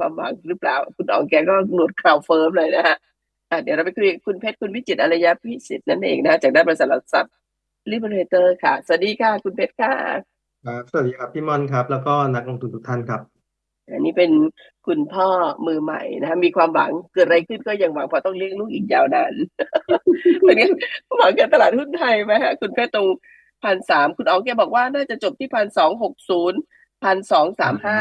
ความหวังหรือเปล่า คุณอ๋องแกก็หนวดคราวเฟิร์มเลยนะฮะอะเดี๋ยวเราไปคุยกับคุณเพชรคุณวิจิตรอารยพิสิทธิ์นั่นเองนะจากด้านบริษัทหลักทรัพย์ลิเบเรเตอร์ค่ะ สวัสดีค่ะ คุณเพชรค่ะครับสวัสดีครับพี่ม่อนครับ แล้วก็นักลงทุนทุกท่านครับ อันนี้เป็นคุณพ่อมือใหม่นะฮะมีความหวังเกิดอะไรขึ้นก็ยังหวังเพราะต้องเลี้ยงลูกอีกยาวนานเป็นไงหวังกับตลาดหุ้นไทยไหมฮะคุณเพชรตรงพันสามคุณอ๋องแกบอกว่าน่าจะจบที่พันสองหกศูนย์พันสองสามห้า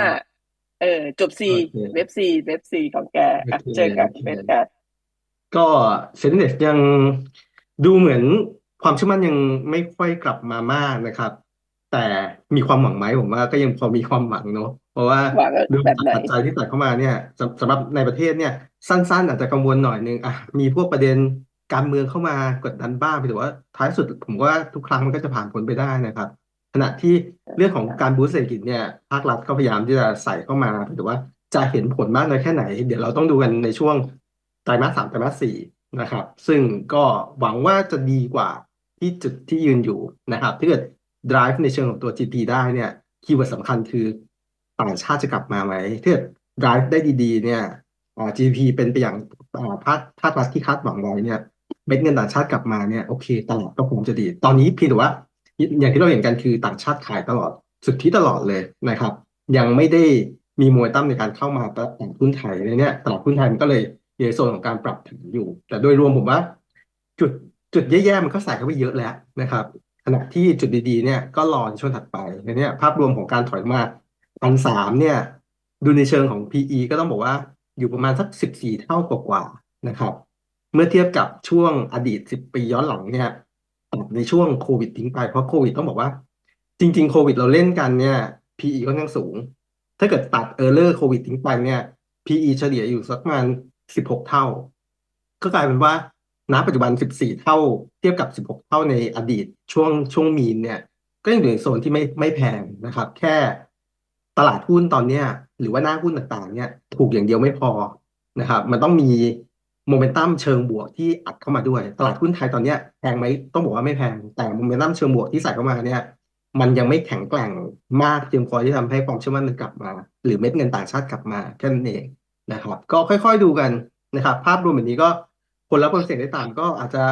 เออ จบซีโอเคเว็บซีเว็บซีของแกอะโอเคเจอกันโอเคเป็นค่ะก็เซ็นเด็จยังดูเหมือนความเชื่อมั่นยังไม่ค่อยกลับมามากนะครับ แต่มีความหวังไหมผมว่าก็ยังพอมีความหวังเนอะเพราะว่าหวังดูแบบไหนปัจจัยที่ใส่เข้ามาเนี่ยสำสำหรับในประเทศเนี่ยสั้น ๆ อาจจะกังวลหน่อยนึงอะมีพวกประเด็นการเมืองเข้ามากดดันบ้างแต่ว่าท้ายสุดผมว่าทุกครั้งมันก็จะผ่านพ้นไปได้นะครับ ขณะที่เรื่องของการบูสต์เศรษฐกิจเนี่ยภาครัฐก็พยายามที่จะใส่เข้ามาแต่ว่าจะเห็นผลมากน้อยแค่ไหน เดี๋ยวเราต้องดูกันในช่วงไตรมาสสามไตรมาสสี่นะครับ ซึ่งก็หวังว่าจะดีกว่าที่จุดที่ยืนอยู่นะครับถ้าเกิด drive ในเชิงของตัว GDP ได้เนี่ยคีย์เวิร์ดสำคัญคือต่างชาติจะกลับมาไหมถ้าเกิด drive ได้ดีๆ เนี่ยอ่า GDP เป็นไปอย่างอ่าภาคภาครัฐที่คาดหวังไว้เนี่ยเม็ดเงินต่างชาติกลับมาเนี่ยโอเคตลาดก็คงจะดี ตอนนี้เพียงแต่ว่า อย่างที่เราเห็นกันคือต่างชาติขายตลอดสุดทธิตลอดเลยนะครับ ยังไม่ได้มีมวยตั้มในการเข้ามาตลาดหุ้นไทยในเนี้ยตลาดหุ้นไทยมันก็เลยอยู่ในโซนของการปรับฐานอยู่ แต่โดยรวมผมว่า จุดจุดแย่ๆมันก็ใส่เข้าไปเยอะแล้วนะครับ ขณะที่จุดดีๆเนี่ยก็รอในช่วงถัดไปในเนี้ยภาพรวมของการถอยมาพันสามเนี่ย ดูในเชิงของ PE ก็ต้องบอกว่าอยู่ประมาณสักสิบสี่เท่ากว่าๆนะครับ เมื่อเทียบกับช่วงอดีตสิบปีย้อนหลังเนี่ย ในช่วงโควิดทิ้งไปเพราะโควิดต้องบอกว่า จริง ๆ โควิดเราเล่นกันเนี่ย PE ค่อนข้างสูง ถ้าเกิดตัดเออร์เลอร์โควิดทิ้งไปเนี่ย PE เฉลี่ยอยู่สักประมาณสิบหกเท่า ก็กลายเป็นว่าณปัจจุบันสิบสี่เท่า เทียบกับสิบหกเท่าในอดีตช่วงช่วงมีนเนี่ย ก็ยังอยู่ในโซนที่ไม่ไม่แพงนะครับ แค่ตลาดหุ้นตอนเนี้ย หรือว่าหน้าหุ้นต่างๆ เนี่ย ถูกอย่างเดียวไม่พอนะครับ มันต้องมี โมเมนตัมเชิงบวกที่อัดเข้ามาด้วย ตลาดหุ้นไทยตอนนี้แพงไหมต้องบอกว่าไม่แพง แต่โมเมนตัมเชิงบวกที่ใส่เข้ามาเนี่ยมันยังไม่แข็งแกร่งมากเพียงพอที่ทำให้ความเชื่อมั่นมันกลับมา หรือเม็ดเงินต่างชาติกลับมาแค่นั้นเองนะครับ ก็ค่อยๆดูกันนะครับ ภาพรวมแบบนี้ก็ผลลัพธ์ผลเสี่ยงได้ต่างก็อาจจะ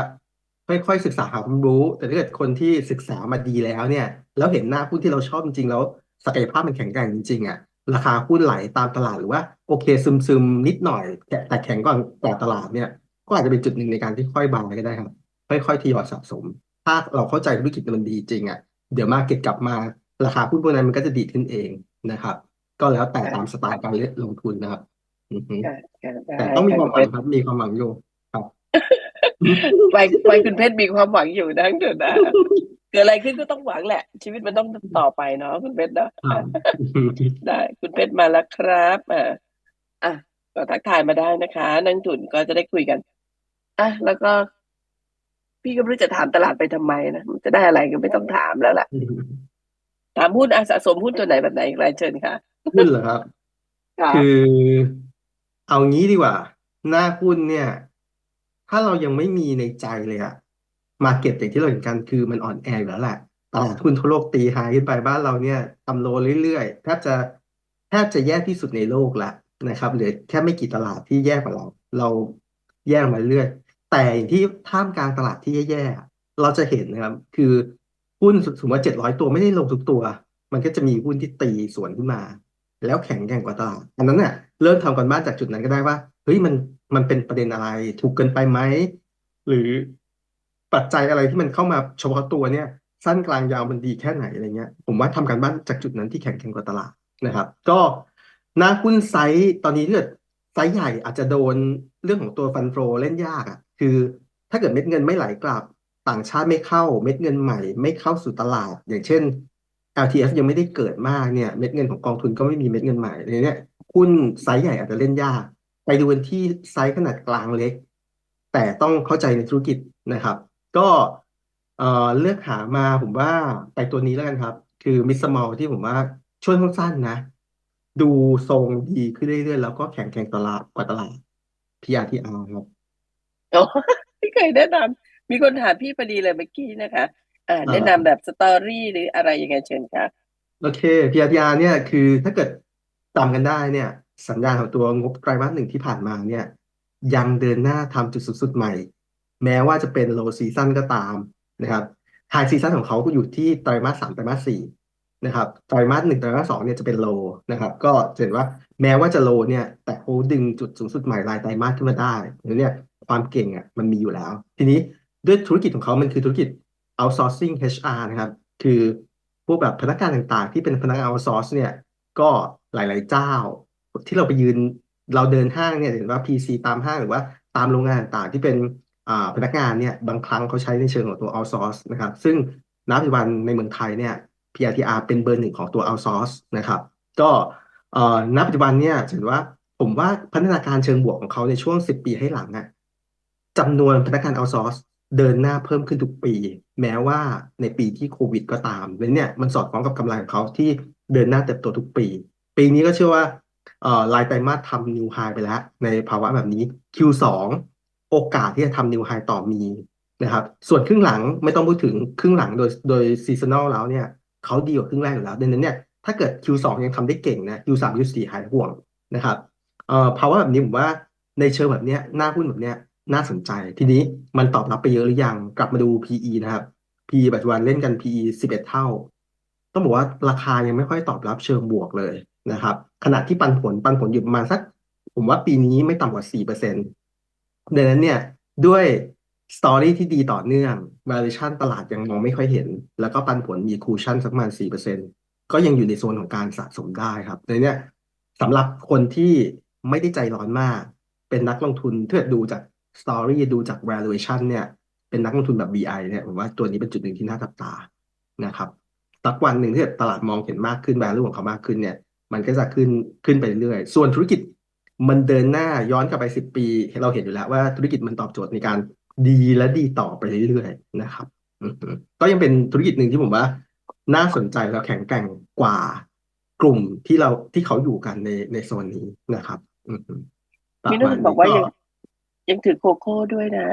ค่อยๆศึกษาหาความรู้ แต่ถ้าเกิดคนที่ศึกษามาดีแล้วเนี่ย แล้วเห็นหน้าหุ้นที่เราชอบจริงๆแล้วศักยภาพมันแข็งแกร่งจริงๆอะ ราคาหุ้นไหลตามตลาดหรือว่าโอเคซึมๆนิดหน่อย แต่แต่แข็งกว่ากว่าตลาดเนี่ย ก็อาจจะเป็นจุดหนึ่งในการที่ค่อยบายก็ได้ครับ ค่อยๆทยอยสะสม ถ้าเราเข้าใจธุรกิจมันดีจริงอะเดี๋ยวมาเก็ตกลับมาราคาหุ้นพวกนั้นมันก็จะดีดขึ้นเองนะครับ ก็แล้วแต่ตามสไตล์การเล่นลงทุนนะครับอือฮึค่ะค่ะได้แต่ต้องมีความหค่ะวังครับมีความหวังอยู่ครับไปไปคุณเพชรมีความหวังอยู่นะเดี๋ยวนะ เกิดอะไรขึ้นก็ต้องหวังแหละ ชีวิตมันต้องต่อไปเนาะคุณเพชรเนาะครับได้ คุณเพชรมาแล้วครับอ่าอะก็ทักทายมาได้นะคะ นักทุนก็จะได้คุยกันอะแล้วก็ พี่ก็ไม่รู้จะถามตลาดไปทำไมนะมันจะได้อะไรก็ไม่ต้องถามแล้วล่ะ ถามหุ้นอะสะสมหุ้นตัวไหนแบบไหนรายเชิญค่ะหุ้นเหรอครับค่ะคือ เอางี้ดีกว่า หน้าหุ้นเนี่ย ถ้าเรายังไม่มีในใจเลยอะ มาเก็ตอย่างที่เราเห็นกันคือมันอ่อนแออยู่แล้วแหละตลาดหุ้นทั่วโลกตีไฮขึ้นไปบ้านเราเนี่ยทำโลเรื่อยๆแทบจะแทบจะแย่ที่สุดในโลกละนะครับเหลือแค่ไม่กี่ตลาดที่แย่กว่าเรา เราแย่มาเรื่อย แต่อย่างที่ท่ามกลางตลาดที่แย่ๆอะเราจะเห็นนะครับ คือหุ้นสมมติว่าเจ็ดร้อยตัวไม่ได้ลงทุกตัว มันก็จะมีหุ้นที่ตีสวนขึ้นมา แล้วแข็งแกร่งกว่าตลาดอันนั้นเนี่ยเริ่มทำกันบ้านจากจุดนั้นก็ได้ว่าเฮ้ยมันมันเป็นประเด็นอะไรถูกเกินไปไหมหรือ ปัจจัยอะไรที่มันเข้ามาเฉพาะตัวเนี่ย สั้นกลางยาวมันดีแค่ไหนอะไรเงี้ย ผมว่าทำกันบ้านจากจุดนั้นที่แข็งแกร่งกว่าตลาดนะครับ ก็หน้าหุ้นไซส์ตอนนี้ถ้าเกิดไซส์ใหญ่อาจจะโดนเรื่องของตัวฟันโฟเล่นยากอะคือถ้าเกิดเม็ดเงินไม่ไหลกลับต่างชาติไม่เข้าเม็ดเงินใหม่ ไม่เข้าสู่ตลาด อย่างเช่น LTF ยังไม่ได้เกิดมากเนี่ยเม็ดเงินของกองทุนก็ไม่มีเม็ดเงินใหม่ในเนี้ยหุ้นไซส์ใหญ่อาจจะเล่นยาก ไปดูกันที่ไซส์ขนาดกลางเล็ก แต่ต้องเข้าใจในธุรกิจนะครับ ก็ เอ่อ เลือกหามาผมว่าไปตัวนี้แล้วกันครับ คือมิสมอลที่ผมว่าช่วงสั้นๆนะ ดูทรงดีขึ้นเรื่อยๆ แล้วก็แข็งแกร่งตลาดกว่าตลาด PRTR ครับโอ้ไม่เคยแนะนำมีคนถามพี่พอดีเลยเมื่อกี้นะคะ อ่า อ่า แนะนำแบบสตอรี่หรืออะไรยังไงเชิญค่ะ โอเค PRTR เนี่ยคือถ้าเกิดจำกันได้เนี่ย สัญญาณของตัวงบไตรมาสหนึ่งที่ผ่านมาเนี่ย ยังเดินหน้าทำจุดสูงสุดใหม่ แม้ว่าจะเป็น low season ก็ตามนะครับ high season ของเขาก็อยู่ที่ไตรมาสสามไตรมาสสี่นะครับไตรมาสหนึ่งไตรมาสสองเนี่ยจะเป็น low นะครับ ก็เห็นว่าแม้ว่าจะ low เนี่ย แต่เขาดึงจุดสูงสุดใหม่รายไตรมาสขึ้นมาได้เนี่ยความเก่งอะมันมีอยู่แล้ว ทีนี้ด้วยธุรกิจของเขามันคือธุรกิจ outsourcing HR นะครับ คือพวกแบบพนักงานต่างๆ ที่เป็นพนักงาน outsource เนี่ย ก็หลายๆเจ้า ที่เราไปยืนเราเดินห้างเนี่ยเห็นว่า PC ตามห้างหรือว่าตามโรงงานต่างๆที่เป็น พนักงานเนี่ยบางครั้งเขาใช้ในเชิงของตัว outsource นะครับ ซึ่งณปัจจุบันในเมืองไทยเนี่ย PRTR เป็นเบอร์หนึ่งของตัว outsource นะครับ ก็ณปัจจุบันเนี่ยเห็นว่าผมว่าพัฒนาการเชิงบวกของเขาในช่วง 10 ปีให้หลังอะจำนวนพนักงาน outsource เดินหน้าเพิ่มขึ้นทุกปี แม้ว่าในปีที่โควิดก็ตามแล้วเนี่ยมันสอดคล้องกับกำไรของเขาที่เดินหน้าเติบโตทุกปี ปีนี้ก็เชื่อว่าเอ่อรายไตรมาสทำนิวไฮไปแล้ว ในภาวะแบบนี้ Q2 โอกาสที่จะทำนิวไฮต่อมีนะครับ ส่วนครึ่งหลังไม่ต้องพูดถึงครึ่งหลังโดยโดยซีซันอลแล้วเนี่ยเขาดีกว่าครึ่งแรกอยู่แล้วดังนั้นเนี่ยถ้าเกิด Q2 ยังทำได้เก่งนะ Q3 Q4 หายห่วงนะครับเอ่อภาวะแบบนี้ผมว่าในเชิงแบบเนี้ยหน้าหุ้นแบบเนี้ยน่าสนใจทีนี้มันตอบรับไปเยอะหรือยังกลับมาดู PE นะครับ PE ปัจจุบันเล่นกัน PE 11 เท่า ต้องบอกว่าราคายังไม่ค่อยตอบรับเชิงบวกเลยนะครับขณะที่ปันผลปันผลอยู่ประมาณสัก ผมว่าปีนี้ไม่ต่ำกว่า 4% ดังนั้นเนี่ยด้วยสตอรี่ที่ดีต่อเนื่อง valuation ตลาดยังมองไม่ค่อยเห็น แล้วก็ปันผลมีคูชั่นสักประมาณ4%ก็ยังอยู่ในโซนของการสะสมได้ครับดังนั้นเนี่ยสำหรับคนที่ไม่ได้ใจร้อนมาก เป็นนักลงทุนถ้าเกิดดูจากสตอรี่ดูจาก valuation เนี่ย เป็นนักลงทุนแบบ BI เนี่ยผมว่าตัวนี้เป็นจุดหนึ่งที่น่าจับตานะครับสักวันหนึ่งที่ตลาดมองเห็นมากขึ้น value ของเขามากขึ้นเนี่ย มันก็จะขึ้นขึ้นไปเรื่อยส่วนธุรกิจ มันเดินหน้าย้อนกลับไปสิบปี เราเห็นอยู่แล้วว่าธุรกิจมันตอบโจทย์ในการดีและดีต่อไปเรื่อยๆนะครับอือฮึก็ยังเป็นธุรกิจหนึ่งที่ผมว่า น่าสนใจและแข็งแกร่งกว่ากลุ่มที่เราที่เขาอยู่กันในในโซนนี้นะครับอือฮึประมีนุ่มานณบอกนี้ว่าก็ยังยังถือโคโค่ด้วยนะ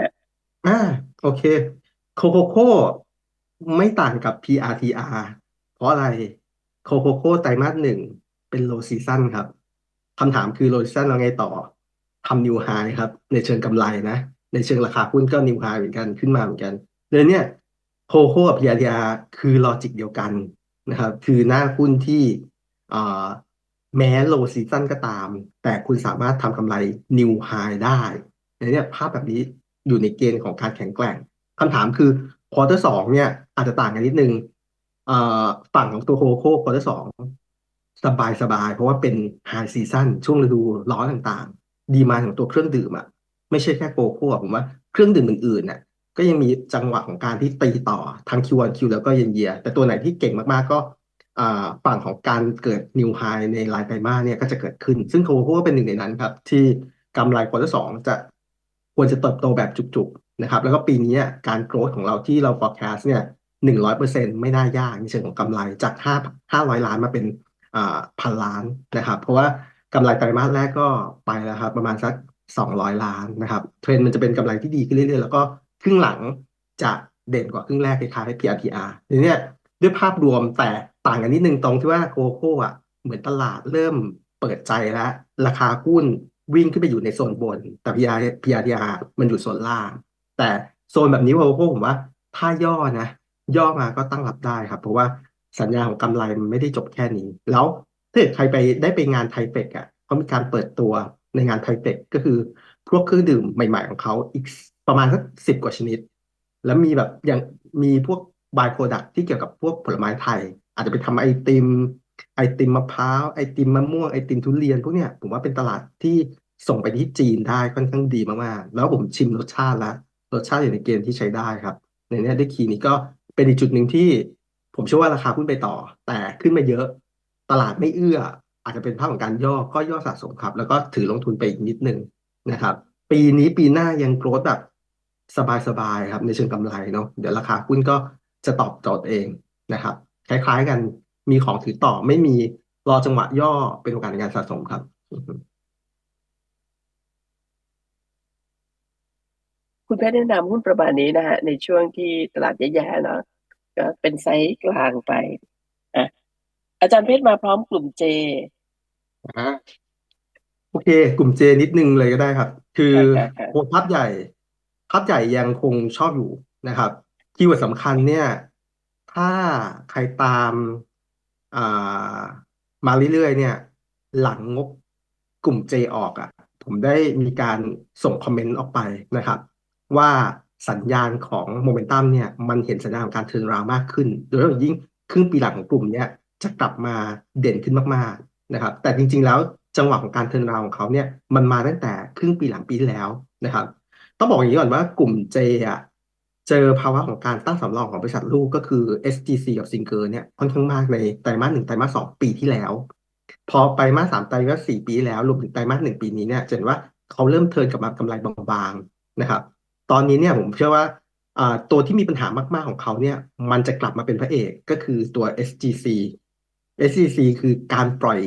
อ่าโอเค โคโคโค่ไม่ต่างกับ PRTR เพราะอะไร โคโคโค่ไตรมาสหนึ่งเป็น low season ครับ คำถามคือ low season เราไงต่อทำ new high ครับ ในเชิงกำไรนะ ในเชิงราคาหุ้นก็ new high เหมือนกันขึ้นมาเหมือนกันเลยเนี่ยโคโค่กับ PRTR คือลอจิกเดียวกันนะครับ คือหน้าหุ้นที่แม้ low season ก็ตาม แต่คุณสามารถทำกำไร new high ได้ในเนี่ยภาพแบบนี้อยู่ในเกณฑ์ของการแข็งแกร่งคำถามคือควอเตอร์สองเนี่ยอาจจะต่างกันนิดนึงเอ่อฝั่งของตัวโคโค่ควอเตอร์สอง สบายสบายเพราะว่าเป็นไฮซีซั่นช่วงฤดูร้อนต่างๆ ดีมาของตัวเครื่องดื่มอะไม่ใช่แค่โคโค่ผมว่าเครื่องดื่มอื่นๆน่ะก็ยังมีจังหวะของการที่ตีต่อทั้ง Q1 Q แล้วก็เยนเยีย แต่ตัวไหนที่เก่งมากๆก็อ่าฝั่งของการเกิดนิวไฮในรายไตรมาสเนี่ยก็จะเกิดขึ้น ซึ่งโคโค่ก็เป็นหนึ่งในนั้นครับ ที่กำไรควอเตอร์สองจะควรจะเติบโตแบบจุกๆนะครับ แล้วก็ปีนี้การโกรธของเราที่เรา forecast เนี่ยหนึ่งร้อยเปอร์เซ็นต์ไม่น่ายากในเชิงของกำไรจากห้าห้าร้อยล้านมาเป็น พันล้านนะครับ เพราะว่ากำไรไตรมาสแรกก็ไปแล้วครับ ประมาณสักสองร้อยล้านนะครับ เทรนด์มันจะเป็นกำไรที่ดีขึ้นเรื่อยๆ แล้วก็ครึ่งหลังจะเด่นกว่าครึ่งแรกคล้ายๆ PRTR ทีนี้ด้วยภาพรวมแต่ต่างกันนิดนึงตรงที่ว่าโคโค่อะเหมือนตลาดเริ่มเปิดใจแล้ว ราคาหุ้นวิ่งขึ้นไปอยู่ในโซนบน แต่ PR PRTR มันอยู่โซนล่าง แต่โซนแบบนี้โคโค่ผมว่าถ้าย่อนะ ย่อมาก็ตั้งรับได้ครับ เพราะว่า สัญญาของกำไรมันไม่ได้จบแค่นี้ แล้วถ้าเกิดใครไปได้ไปงานไทเฟกอะเขามีการเปิดตัวในงานไทเฟกก็คือพวกเครื่องดื่มใหม่ ๆ ของเขาอีกประมาณสักสิบกว่าชนิด แล้วมีแบบอย่างมีพวกบายโปรดักที่เกี่ยวกับพวกผลไม้ไทย อาจจะไปทำไอติม ไอติมมะพร้าวไอติมมะม่วงไอติมทุเรียนพวกเนี้ยผมว่าเป็นตลาดที่ส่งไปที่จีนได้ค่อนข้างดีมากๆ แล้วผมชิมรสชาติแล้วรสชาติอยู่ในเกณฑ์ที่ใช้ได้ครับ ในเนี้ยได้คีย์นี้ก็เป็นอีกจุดหนึ่งที่ ผมเชื่อว่าราคาหุ้นไปต่อ แต่ขึ้นมาเยอะ ตลาดไม่เอื้อ อาจจะเป็นภาพของการย่อก็ย่อสะสมครับ แล้วก็ถือลงทุนไปอีกนิดนึงนะครับ ปีนี้ปีหน้ายังโกรธแบบสบายๆครับในเชิงกำไรเนาะเดี๋ยวราคาหุ้นก็จะตอบโจทย์เองนะครับ คล้ายๆกันมีของถือต่อไม่มีรอจังหวะย่อเป็นโอกาสในการสะสมครับ คุณแพทย์แนะนำหุ้นประมาณนี้นะฮะในช่วงที่ตลาดแย่ๆเนาะ ก็เป็นไซส์กลางไปอะอาจารย์เพชรมาพร้อมกลุ่มเจอ่าโอเค กลุ่ม J นิดนึงเลยก็ได้ครับ คือค่ะค่ะค่ะโอ้ภาพใหญ่ภาพใหญ่ยังคงชอบอยู่นะครับคีย์เวิร์ดสำคัญเนี่ย ถ้าใครตามอ่ามาเรื่อยๆเนี่ย หลังงบกลุ่ม J ออกอะ ผมได้มีการส่งคอมเมนต์ออกไปนะครับ ว่า สัญญาณของโมเมนตัมเนี่ยมันเห็นสัญญาณของการเทิร์นราวมากขึ้น โดยเฉพาะอย่างยิ่งครึ่งปีหลังของกลุ่มเนี่ยจะกลับมาเด่นขึ้นมากๆนะครับแต่จริงๆแล้วจังหวะของการเทิร์นราวของเขาเนี่ยมันมาตั้งแต่ครึ่งปีหลังปีที่แล้วนะครับต้องบอกอย่างนี้ก่อนว่ากลุ่ม J อะเจอภาวะของการตั้งสำรองของบริษัทลูกก็คือ SGC กับ Singer เนี่ยค่อนข้างมากในไตรมาสหนึ่งไตรมาสสองปีที่แล้ว พอไตรมาสสามไตรมาสสี่ปีแล้วรวมถึงไตรมาสหนึ่งปีนี้เนี่ยจะเห็นว่าเขาเริ่มเทิร์นกลับมากำไรบางๆนะครับ ตอนนี้เนี่ยผมเชื่อว่าตัวที่มีปัญหามากๆของเขาเนี่ย มันจะกลับมาเป็นพระเอกก็คือตัว SGC SGC คือการปล่อย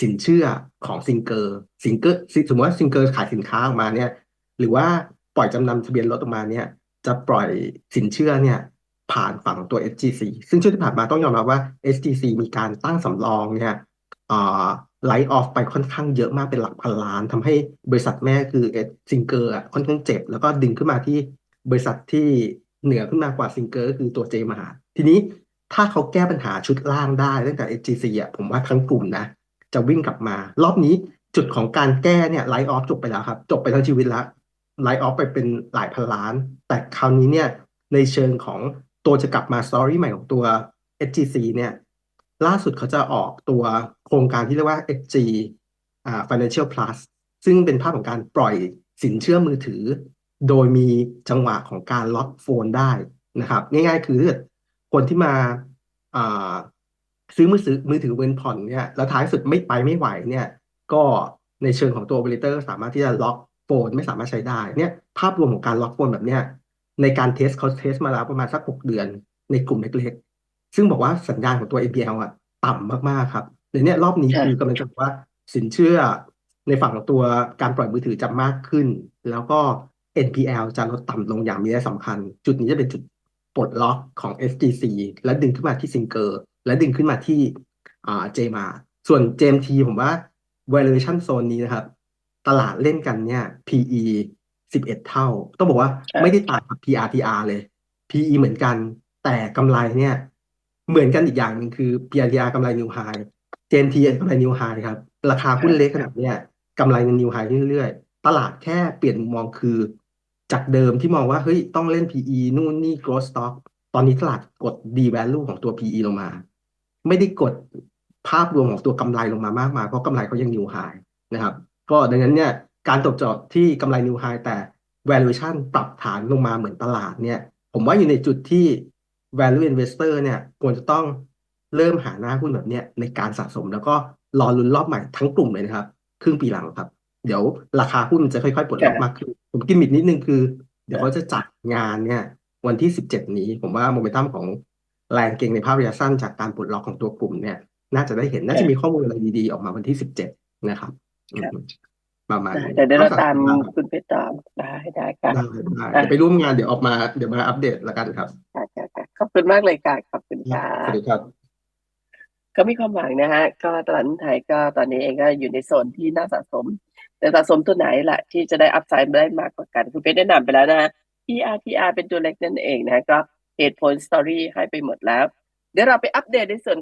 สินเชื่อของซิงเกอร์ซิงเกอร์สมมติว่าซิงเกอร์ขายสินค้าออกมาเนี่ย หรือว่าปล่อยจำนำทะเบียนรถออกมาเนี่ย จะปล่อยสินเชื่อเนี่ยผ่านฝั่งตัว SGC ซึ่งช่วงที่ผ่านมาต้องยอมรับว่า SGC มีการตั้งสำรองเนี่ย ไลท์ออฟไปค่อนข้างเยอะมากเป็นหลักพันล้านทำให้บริษัทแม่คือเอซิงเกอร์อะค่อนข้างเจ็บ แล้วก็ดึงขึ้นมาที่บริษัทที่เหนือขึ้นมากว่าซิงเกอร์ก็คือตัวเจมาทีนี้ถ้าเขาแก้ปัญหาชุดล่างได้ตั้งแต่ SGC อะผมว่าทั้งกลุ่มนะ จะวิ่งกลับมา รอบนี้จุดของการแก้เนี่ยไลท์ออฟจบไปแล้วครับ จบไปทั้งชีวิตแล้วไลท์ออฟไปเป็นหลายพันล้าน แต่คราวนี้เนี่ยในเชิงของตัวจะกลับมาสตอรี่ใหม่ของตัว SGC เนี่ยล่าสุดเขาจะออกตัว โครงการที่เรียกว่า SG อ่า Financial Plus ซึ่งเป็นภาพของการปล่อยสินเชื่อมือถือ โดยมีจังหวะของการล็อกโฟนได้นะครับ ง่ายๆ คือคนที่มาอ่าซื้อมือถือมือถือเงินผ่อนเนี่ยแล้วท้ายสุดไม่ไปไม่ไหวเนี่ยก็ในเชิงของตัวบริเตอร์สามารถที่จะล็อกโฟนไม่สามารถใช้ได้เนี่ยภาพรวมของการล็อกโฟนแบบเนี้ยในการเทสเขาเทสมาแล้วประมาณสักหกเดือนในกลุ่มเล็กๆ ซึ่งบอกว่าสัญญาณของตัว NPL อะต่ำมากๆครับ เดี๋ยวนี้รอบนี้ค่ะคือกำลังจะบอกว่าสินเชื่อในฝั่งของตัวการปล่อยมือถือจะมากขึ้น แล้วก็ NPL จะลดต่ำลงอย่างมีนัยสำคัญ จุดนี้จะเป็นจุดปลดล็อกของ SGC และดึงขึ้นมาที่ซิงเกอร์และดึงขึ้นมาที่อ่า JMA ส่วน JMT ผมว่า valuation zone นี้นะครับ ตลาดเล่นกันเนี่ย PE 11 เท่า ต้องบอกว่าครับไม่ได้ต่างกับ PRTR เลย PE เหมือนกัน แต่กำไรเนี่ย เหมือนกันอีกอย่างหนึ่งคือ PRTR กำไร new high JMT กำไร new high ครับ ราคาหุ้นเล็กขนาดเนี้ยกำไรมัน new high เรื่อยๆ ตลาดแค่เปลี่ยนมุมมองคือ จากเดิมที่มองว่าเฮ้ยต้องเล่น PE นู่นนี่ growth stock ตอนนี้ตลาดกด D value ของตัว PE ลงมา ไม่ได้กดภาพรวมของตัวกำไรลงมามากมายเพราะกำไรเขายัง new high นะครับ ก็ดังนั้นเนี่ยการตกจอดที่กำไร new high แต่ valuation ปรับฐานลงมาเหมือนตลาดเนี่ย ผมว่าอยู่ในจุดที่ value investor เนี่ยควรจะต้อง เริ่มหาหน้าหุ้นแบบเนี้ยในการสะสม แล้วก็รอลุ้นรอบใหม่ทั้งกลุ่มเลยนะครับ ครึ่งปีหลังครับ เดี๋ยวราคาหุ้นมันจะค่อยๆปลดล็อกค่ะมากขึ้นผมกิมมิดนิดนึงคือ เดี๋ยวเขาจะจัดงานเนี่ย วันที่17นี้ ผมว่าโมเมนตัมของแรงเก็งในภาพระยะสั้นจากการปลดล็อกของตัวกลุ่มเนี่ย น่าจะได้เห็นน่าจะมีข้อมูลอะไรดีๆ ออกมาวันที่17นะครับอืมประมาณได้นี้แต่เดี๋ยวเราก็ตามสะสครับคุณเพชรตามได้ได้ค่ะได้ได้เดี๋ยวไปร่วมงานเดี๋ยวออกมาเดี๋ยวมาอัปเดตละกันครับค่ะค่ะค่ะขอบคุณมากเลยค่ะขอบคุณค่ะสวัสดีครับ ก็มีความหวังนะฮะ ก็ตลาดหุ้นไทยก็ตอนนี้เองก็อยู่ในโซนที่น่าสะสม แต่สะสมตัวไหนแหละที่จะได้อัพไซด์ได้มากกว่ากัน คุณเป็นแนะนำไปแล้วนะฮะ PRTR เป็นตัวเล็กนั่นเองนะฮะก็เหตุผลสตอรี่ให้ไปหมดแล้ว เดี๋ยวเราไปอัปเดตในส่วน